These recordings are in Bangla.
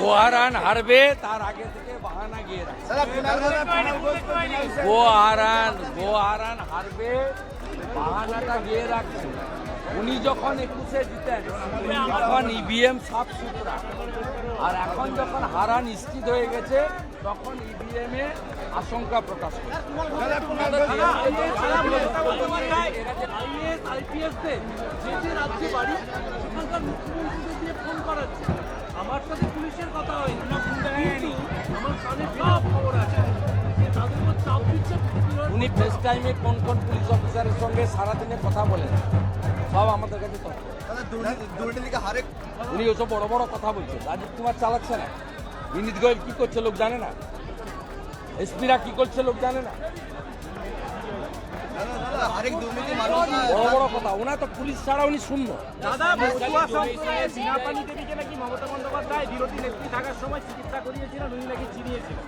গোহারান হারবে তার আগে থেকে বাহানা গিয়ে রাখছে। গোহারান গোহারান হারবে বাহানাটা গিয়ে রাখছে। উনি যখন একুশে জিতেন তখন ইভিএম সাফ সুতরা। আর এখন যখন হারা নিশ্চিত হয়ে গেছে তখন ইভিএম এ আশঙ্কা প্রকাশ করে আমার সাথে পুলিশের কথা হয়নি আমার কানে সব খবর আছে। যে তাদের উপর চাপ দিচ্ছে উনি ফেস টাইমে কোন কোন পুলিশ অফিসারের সঙ্গে সারাদিনে কথা বলেন সব আমাদের কাছে উনি ওসব বড় বড় কথা বলছে। রাজীব কুমার চালাচ্ছে না। বিনীত গোয়েল কি করছে লোক জানে না? এসপিরা কি করছে লোক জানে না? বড় বড় কথা ওনার তো পুলিশ ছাড়া উনি শূন্য। দাদা দেবীকে নাকি মমতা বন্দ্যোপাধ্যায় বিরোধী নেত্রী থাকার সময় চিকিৎসা করিয়েছিলেন উনি নাকি চিনিয়েছিলেন?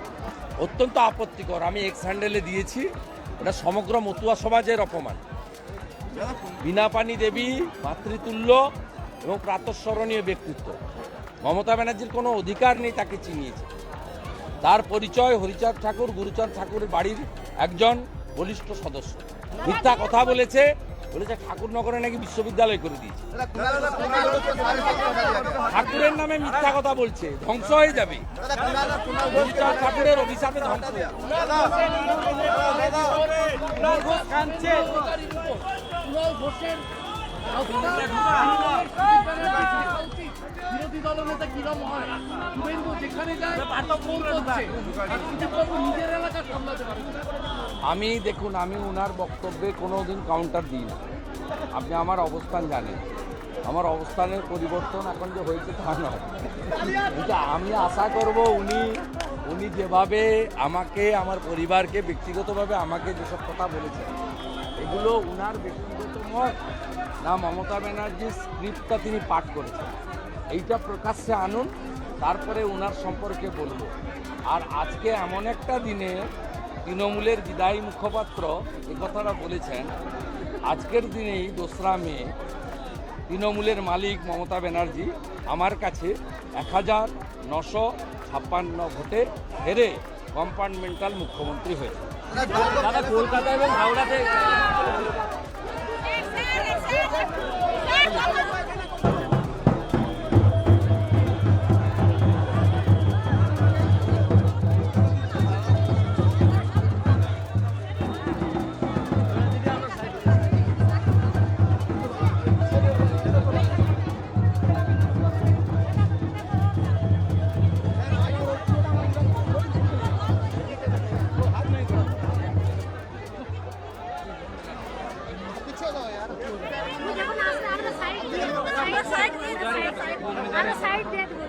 অত্যন্ত আপত্তিকর আমি এক্স হ্যান্ডেলে দিয়েছি। এটা সমগ্র মতুয়া সমাজের অপমান। বিনা পানি দেবী মাতৃতুল্য এবং প্রাতঃস্মরণীয় ব্যক্তিত্ব। মমতা ব্যানার্জির কোনো অধিকার নেই তাকে চিনিয়েছে। তার পরিচয় হরিচাঁদ ঠাকুর গুরুচাঁদ ঠাকুরের বাড়ির একজন বলিষ্ঠ সদস্য। মিথ্যা কথা বলেছে বলেছে ঠাকুরনগরে নাকি বিশ্ববিদ্যালয় করে দিয়েছে। ঠাকুরের নামে মিথ্যা কথা বলছে, ধ্বংস হয়ে যাবে। ঠাকুরের অভিশাপে ধ্বংস যেখানে যায় নিজের এলাকা আমি, দেখুন, আমি ওনার বক্তব্যে কোনো দিন কাউন্টার দিই না। আপনি আমার অবস্থান জানেন। আমার অবস্থানের পরিবর্তন এখন যে হয়েছে তা নয়। কিন্তু আমি আশা করব উনি উনি যেভাবে আমাকে, আমার পরিবারকে ব্যক্তিগতভাবে আমাকে যেসব কথা বলেছেন, এগুলো উনার ব্যক্তিগত মত না মমতা ব্যানার্জির স্ক্রিপ্টটা তিনি পাঠ করেছেন। এইটা প্রকাশ্যে আনুন, তারপরে উনার সম্পর্কে বলব। আর আজকে এমন একটা দিনে তৃণমূলের বিদায়ী মুখপাত্র এ কথাটা বলেছেন। আজকের দিনেই দোসরা মে তৃণমূলের মালিক মমতা ব্যানার্জি আমার কাছে এক হাজার নশো ছাপ্পান্ন ভোটে হেরে কম্পার্টমেন্টাল মুখ্যমন্ত্রী হয়েছে দাদা কলকাতা এবং হাওড়াতে আমরা সাইড দিয়ে দেবো